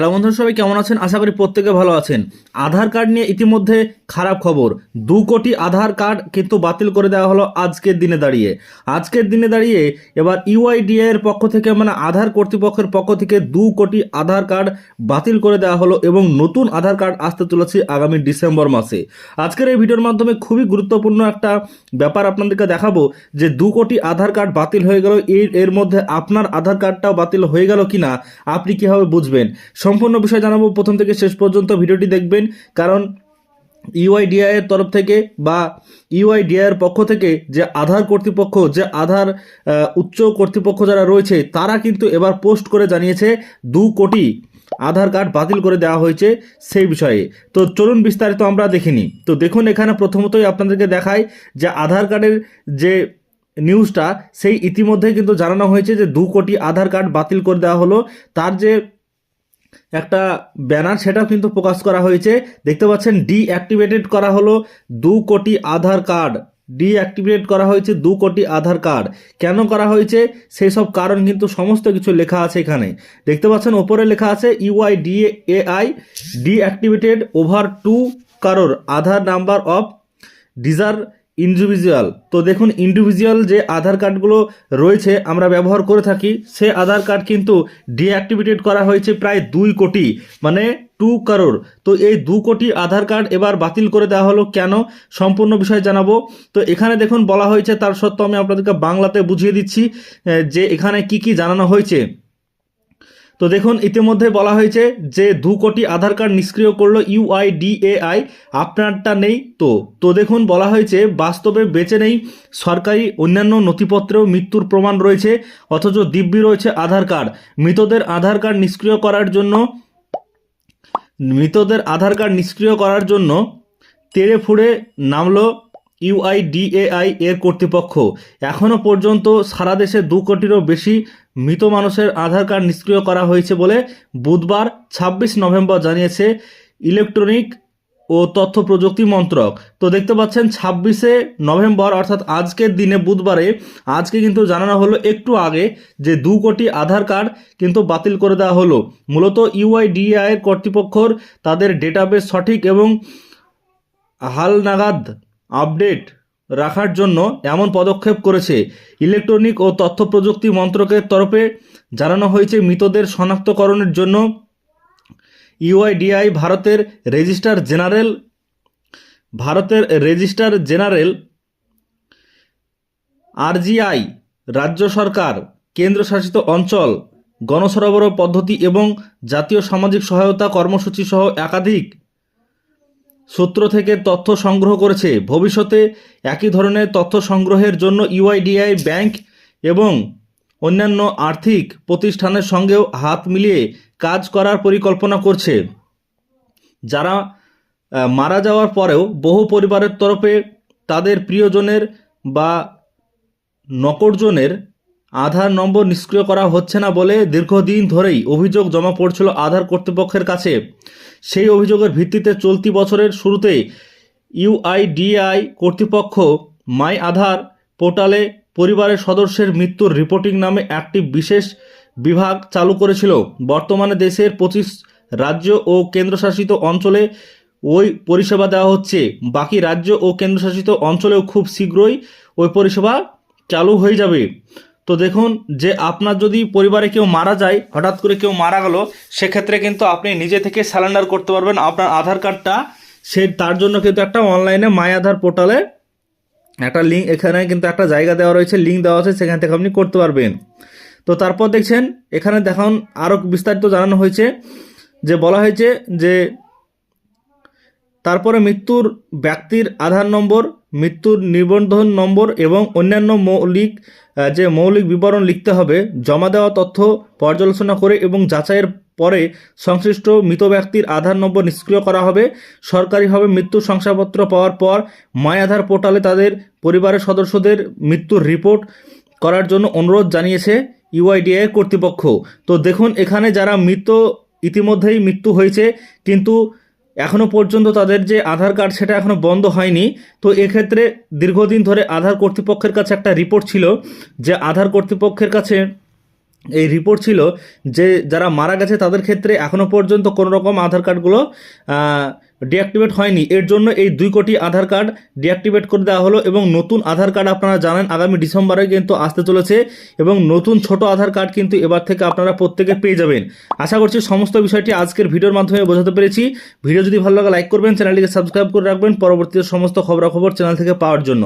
Hello বন্ধুরা, সবাই কেমন আছেন? আশা করি প্রত্যেকে ভালো আছেন। আধার কার্ড নিয়ে ইতিমধ্যে খারাপ খবর। দু কোটি আধার কার্ড কিন্তু বাতিল করে দেওয়া হলো আজকের দিনে দাঁড়িয়ে। আজকের দিনে দাঁড়িয়ে এবার ইউআইডিএ এর পক্ষ থেকে মানে আধার কর্তৃপক্ষের পক্ষ থেকে দু কোটি আধার কার্ড বাতিল করে দেওয়া হলো এবং নতুন আধার কার্ড আসতে চলেছে আগামী ডিসেম্বর মাসে। আজকের এই ভিডিওর মাধ্যমে খুবই গুরুত্বপূর্ণ একটা ব্যাপার আপনাদেরকে দেখাবো যে দু কোটি আধার কার্ড বাতিল হয়ে গেল। এর এর মধ্যে আপনার আধার কার্ডটাও বাতিল হয়ে গেল কিনা, আপনি কীভাবে বুঝবেন? সম্পূর্ণ বিষয় জানাব। প্রথম থেকে শেষ পর্যন্ত ভিডিওটি দেখবেন। কারণ ইউআইডিআই এর তরফ থেকে বা ইউআইডিআই এর পক্ষ থেকে যে আধার কর্তৃপক্ষ, যে আধার উচ্চ কর্তৃপক্ষ যারা রয়েছে, তারা কিন্তু এবার পোস্ট করে জানিয়েছে, দু কোটি আধার কার্ড বাতিল করে দেওয়া হয়েছে সেই বিষয়ে। তো চলুন বিস্তারিত আমরা দেখিনি তো দেখুন, এখানে প্রথমতই আপনাদেরকে দেখাই যে আধার কার্ডের যে নিউজটা, সেই ইতিমধ্যে কিন্তু জানানো হয়েছে যে দু কোটি আধার কার্ড বাতিল করে দেওয়া হলো। তার যে একটা ব্যানার সেটাও কিন্তু প্রকাশ করা হয়েছে। দেখতে পাচ্ছেন, ডিঅ্যাক্টিভেটেড করা হলো দু কোটি আধার কার্ড। ডিঅ্যাক্টিভেট করা হয়েছে দু কোটি আধার কার্ড। কেন করা হয়েছে? সেই সব কারণ কিন্তু সমস্ত কিছু লেখা আছে এখানে। দেখতে পাচ্ছেন, ওপরে লেখা আছে UIDAI deactivated over to কারোর আধার নাম্বার অফ ডিজার ইন্ডিভিজুয়াল তো দেখুন ইন্ডিভিজুয়াল যে আধার কার্ডগুলো রয়েছে, আমরা ব্যবহার করে থাকি, সে আধার কার্ড কিন্তু ডিঅ্যাক্টিভেটেড করা হয়েছে প্রায় দুই কোটি মানে টু কারোর তো এই দু কোটি আধার কার্ড এবার বাতিল করে দেওয়া হলো কেন? সম্পূর্ণ বিষয় জানাব। তো এখানে দেখুন, বলা হয়েছে, তার সত্ত্বেও আমি আপনাদেরকে বাংলাতে বুঝিয়ে দিচ্ছি যে এখানে কি কি জানানো হয়েছে। তো দেখুন, ইতিমধ্যে বলা হয়েছে যে দু কোটি আধার কার্ড নিষ্ক্রিয় করল ইউআইডিএআই আপনারটা নেই তো। তো দেখুন, বলা হয়েছে বাস্তবে বেঁচে নেই সরকারি অন্যান্য নথিপত্রেও মৃত্যুর প্রমাণ রয়েছে, অথচ দিব্যি রয়েছে আধার কার্ড। মৃতদের আধার কার্ড নিষ্ক্রিয় করার জন্য, মৃতদের আধার কার্ড নিষ্ক্রিয় করার জন্য তেড়ে ফুড়ে নামলো ইউআইডিএআই এর কর্তৃপক্ষ এখনও পর্যন্ত সারা দেশে দু কোটিরও বেশি মৃত মানুষের আধার কার্ড নিষ্ক্রিয় করা হয়েছে বলে বুধবার ছাব্বিশ নভেম্বর জানিয়েছে ইলেকট্রনিক ও তথ্য প্রযুক্তি মন্ত্রক। তো দেখতে পাচ্ছেন ছাব্বিশে নভেম্বর, অর্থাৎ আজকের দিনে বুধবারে, আজকে কিন্তু জানানো হলো একটু আগে যে দু কোটি আধার কার্ড কিন্তু বাতিল করে দেওয়া হলো। মূলত ইউআইডিআই এর কর্তৃপক্ষর তাদের ডেটাবেস সঠিক এবং হালনাগাদ আপডেট রাখার জন্য এমন পদক্ষেপ করেছে ইলেকট্রনিক ও তথ্য প্রযুক্তি মন্ত্রকের তরফে জানানো হয়েছে মৃতদের শনাক্তকরণের জন্য। ইউআইডিআই ভারতের রেজিস্ট্রার জেনারেল, ভারতের রেজিস্ট্রার জেনারেল, আরজিআই, রাজ্য সরকার, কেন্দ্রশাসিত অঞ্চল, গণসরবরাহ পদ্ধতি এবং জাতীয় সামাজিক সহায়তা কর্মসূচি সহ একাধিক সূত্র থেকে তথ্য সংগ্রহ করেছে, ভবিষ্যতে একই ধরনের তথ্য সংগ্রহের জন্য ইউআইডিআই ব্যাংক এবং অন্যান্য আর্থিক প্রতিষ্ঠানের সঙ্গেও হাত মিলিয়ে কাজ করার পরিকল্পনা করছে। যারা মারা যাওয়ার পরেও বহু পরিবারের তরফে তাদের প্রিয়জনের বা নকরজনের আধার নম্বর নিষ্ক্রিয় করা হচ্ছে না বলে দীর্ঘদিন ধরেই অভিযোগ জমা পড়ছিল আধার কর্তৃপক্ষের কাছে। সেই অভিযোগের ভিত্তিতে চলতি বছরের শুরুতে ইউআইডিআই কর্তৃপক্ষ মাই আধার পোর্টালে পরিবারের সদস্যের মৃত্যুর রিপোর্টিং নামে একটি বিশেষ বিভাগ চালু করেছিল। বর্তমানে দেশের পঁচিশ রাজ্য ও কেন্দ্রশাসিত অঞ্চলে ওই পরিষেবা দেওয়া হচ্ছে। বাকি রাজ্য ও কেন্দ্রশাসিত অঞ্চলেও খুব শীঘ্রই ওই পরিষেবা চালু হয়ে যাবে। তো দেখুন যে আপনার যদি পরিবারে কেউ মারা যায়, হঠাৎ করে কেউ মারা গেল, সেক্ষেত্রে কিন্তু আপনি নিজে থেকে স্যালেন্ডার করতে পারবেন। আপনার আধার কার্ডটা, সে তার জন্য কিন্তু একটা অনলাইনে মাই আধার পোর্টালে একটা লিঙ্ক এখানে কিন্তু একটা জায়গা দেওয়া রয়েছে লিঙ্ক দেওয়া আছে, সেখান থেকে আপনি করতে পারবেন। তো তারপর দেখছেন, এখানে দেখান আরও বিস্তারিত জানানো হয়েছে, যে বলা হয়েছে যে তারপরে মৃত্যুর ব্যক্তির আধার নম্বর, মৃত্যুর নিবন্ধন নম্বর এবং অন্যান্য মৌলিক যে মৌলিক বিবরণ লিখতে হবে, জমা দেওয়া তথ্য পর্যালোচনা করে এবং যাচাইয়ের পরে সংশ্লিষ্ট মৃত ব্যক্তির আধার নম্বর নিষ্ক্রিয় করা হবে। সরকারিভাবে মৃত্যুর শংসাপত্র পাওয়ার পর মায় আধার পোর্টালে তাদের পরিবারের সদস্যদের মৃত্যুর রিপোর্ট করার জন্য অনুরোধ জানিয়েছে ইউআইডিআই কর্তৃপক্ষ। তো দেখুন, এখানে যারা মৃত, ইতিমধ্যেই মৃত্যু হয়েছে, কিন্তু এখনও পর্যন্ত তাদের যে আধার কার্ড সেটা এখনও বন্ধ হয়নি। তো এক্ষেত্রে দীর্ঘদিন ধরে আধার কর্তৃপক্ষের কাছে একটা রিপোর্ট ছিল যে আধার কর্তৃপক্ষের কাছে এই রিপোর্ট ছিল যে যারা মারা গেছে তাদের ক্ষেত্রে এখনও পর্যন্ত কোনো রকম আধার কার্ডগুলো ডিঅ্যাক্টিভেট হয়নি। এর জন্য এই দুই কোটি আধার কার্ড ডিঅ্যাক্টিভেট করে দেওয়া হলো এবং নতুন আধার কার্ড আপনারা জানেন, আগামী ডিসেম্বরে কিন্তু আসতে চলেছে এবং নতুন ছোট আধার কার্ড কিন্তু এবার থেকে আপনারা প্রত্যেকে পেয়ে যাবেন। আশা করছি সমস্ত বিষয়টি আজকের ভিডিওর মাধ্যমে বোঝাতে পেরেছি। ভিডিও যদি ভালো লাগে লাইক করবেন, চ্যানেলটিকে সাবস্ক্রাইব করে রাখবেন। পরবর্তীতে সমস্ত খবরাখবর চ্যানেল থেকে পাওয়ার জন্য।